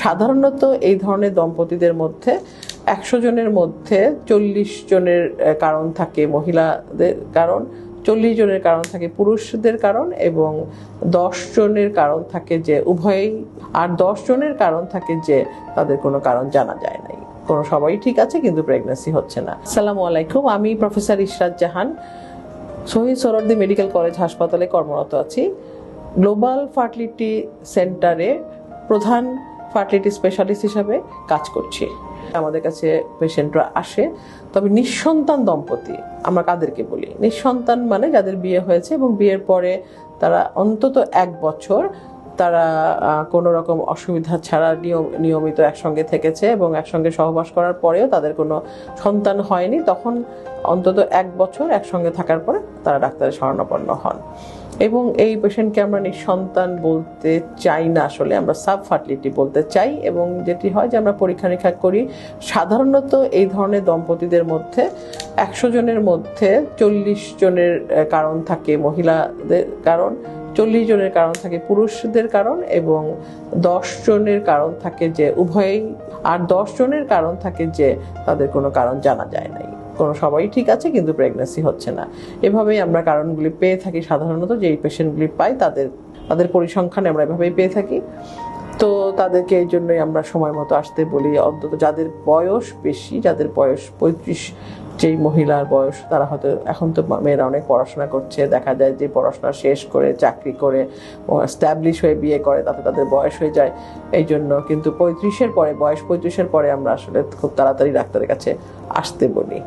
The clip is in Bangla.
সাধারণত এই ধরনের দম্পতিদের মধ্যে একশো জনের মধ্যে চল্লিশ জনের কারণ থাকে মহিলাদের কারণ, চল্লিশ জনের কারণ থাকে পুরুষদের কারণ এবং দশ জনের কারণ থাকে যে উভয়ই, আর দশ জনের কারণ থাকে যে তাদের কোনো কারণ জানা যায় নাই। কোনো সবাই ঠিক আছে, কিন্তু প্রেগনেন্সি হচ্ছে না। আসসালামু আলাইকুম, আমি professor Ishrat Jahan Shaheed Suhrawardi medical college হাসপাতালে কর্মরত আছি। গ্লোবাল ফার্টিলিটি সেন্টারে প্রধান ফার্টিলিটি স্পেশালিস্ট হিসাবে কাজ করছি। আমাদের কাছে পেশেন্টরা আসে। তবে নিঃসন্তান দম্পতি, আমরা কাদেরকে বলি? নিঃসন্তান মানে যাদের বিয়ে হয়েছে এবং বিয়ের পরে তারা অন্তত এক বছর তারা কোনো রকম অসুবিধা ছাড়া নিয়ম, নিয়মিত একসঙ্গে থেকেছে এবং একসঙ্গে সহবাস করার পরেও তাদের কোনো সন্তান হয়নি। তখন অন্তত এক বছর একসঙ্গে থাকার পরে তারা ডাক্তারের শরণাপন্ন হন। এবং এই পেশেন্টকে আমরা নিঃসন্তান বলতে চাই না আসলে, আমরা সাব ফার্টিলিটি বলতে চাই এবং যেটি হয় যে আমরা পরীক্ষা নিরীক্ষা করি, সাধারণত এই ধরনের দম্পতিদের মধ্যে একশো জনের মধ্যে চল্লিশ জনের কারণ থাকে মহিলাদের কারণ, চল্লিশ জনের কারণ থাকে পুরুষদের কারণ এবং দশ জনের কারণ থাকে যে উভয়ই, আর দশ জনের কারণ থাকে যে তাদের কোনো কারণ জানা যায় নাই। কোনো সবাই ঠিক আছে, কিন্তু প্রেগনেন্সি হচ্ছে না। এভাবেই আমরা কারণগুলি পেয়ে থাকি সাধারণত, যেই পেশেন্টগুলি পাই তাদের তাদের পরিসংখ্যান আমরা এভাবেই পেয়ে থাকি। তো তাদেরকে এই জন্যই আমরা সময় মতো আসতে বলি, অন্তত যাদের বয়স বেশি, যাদের বয়স পঁয়ত্রিশ, যেই মহিলার বয়স, তারা হয়তো এখন তো মেয়েরা অনেক পড়াশোনা করছে, দেখা যায় যে পড়াশোনা শেষ করে, চাকরি করে স্ট্যাবলিশ হয়ে বিয়ে করে, তাতে তাদের বয়স হয়ে যায়। এই জন্য কিন্তু পঁয়ত্রিশের পরে, বয়স পঁয়ত্রিশের পরে আমরা আসলে খুব তাড়াতাড়ি ডাক্তারের কাছে আসতে বলি।